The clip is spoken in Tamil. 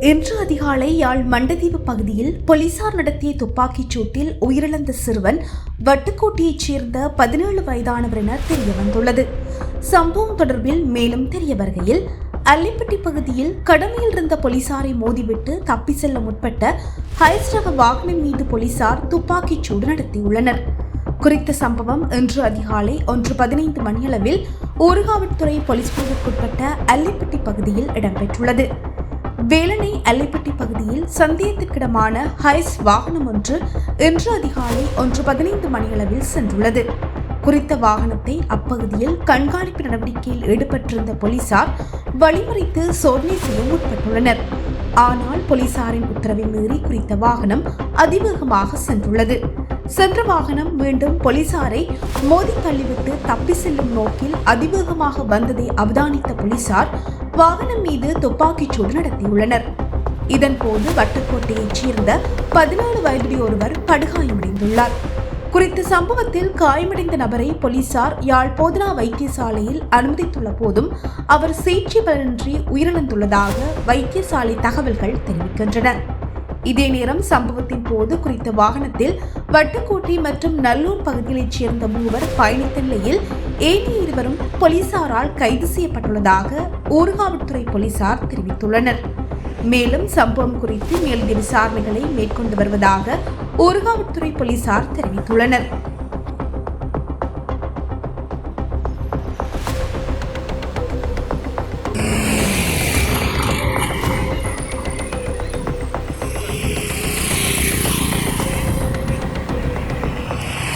இன்று அதிகாலை யாழ் மண்டதீவு பகுதியில் போலீசார் நடத்திய துப்பாக்கிச் சூட்டில் உயிரிழந்த சிறுவன் வட்டுக்கோட்டையைச் சேர்ந்த பதினேழு வயதானவர் என தெரியவந்துள்ளது. சம்பவம் தொடர்பில் மேலும் தெரிய வருகையில் அல்லிப்பட்டி பகுதியில் கடமையில் இருந்த போலீசாரை மோதிவிட்டு தப்பி செல்ல முற்பட்ட ஹைஸ் ரக வாகனம் மீது போலீசார் துப்பாக்கிச் சூடு நடத்தியுள்ளனர். குறித்த சம்பவம் இன்று அதிகாலை ஒன்று பதினைந்து மணியளவில் ஊர்காவல்துறை போலீஸ் பிரிவுக்குட்பட்ட அல்லிப்பட்டி பகுதியில் இடம்பெற்றுள்ளது. வேலனை அல்லைப்பட்டி பகுதியில் சந்தேகத்திற்கிடமான ஹைஸ் வாகனம் ஒன்று இன்று அதிகாலை ஒன்று பதினைந்து மணியளவில் சென்றுள்ளது. குறித்த வாகனத்தை அப்பகுதியில் கண்காணிப்பு நடவடிக்கையில் ஈடுபட்டிருந்த போலீசார் வழிமறித்து சோதனை செய்ய முற்பட்டுள்ளனர். ஆனால் போலீசாரின் உத்தரவை மீறி குறித்த வாகனம் அதிவேகமாக சென்றுள்ளது. சென்ற வாகனம் மீண்டும் போலீசாரை மோதி தள்ளிவிட்டு தப்பி செல்லும் நோக்கில் அதிவேகமாக வந்ததை அவதானித்த போலீசார் வாகனம் மீது துப்பாக்கிச் சூடு நடத்தியுள்ளனர் இதன்போது வட்டுக்கோட்டையைச் சேர்ந்த பதினாலு வயதுடைய ஒருவர் படுகாயமடைந்துள்ளார். குறித்த சம்பவத்தில் காயமடைந்த நபரை போலீசார் யாழ் போதனா வைத்தியசாலையில் அனுமதித்துள்ள போதும் அவர் சிகிச்சை பலனின்றி உயிரிழந்துள்ளதாக வைத்தியசாலை தகவல்கள் தெரிவிக்கின்றன. இதே நேரம் சம்பவத்தின் போது குறித்த வாகனத்தில் வட்டுக்கோட்டை மற்றும் நல்லூர் பகுதிகளைச் சேர்ந்த மூவர் பயணித்த நிலையில் ஏனைய இருவரும் போலீசாரால் கைது செய்யப்பட்டுள்ளதாக ஊர்காவல்துறை போலீசார் தெரிவித்துள்ளனர். மேலும் சம்பவம் குறித்து மேலதிக விசாரணைகளை மேற்கொண்டு வருவதாக ஊர்காவல்துறை போலீசார் தெரிவித்துள்ளனர்.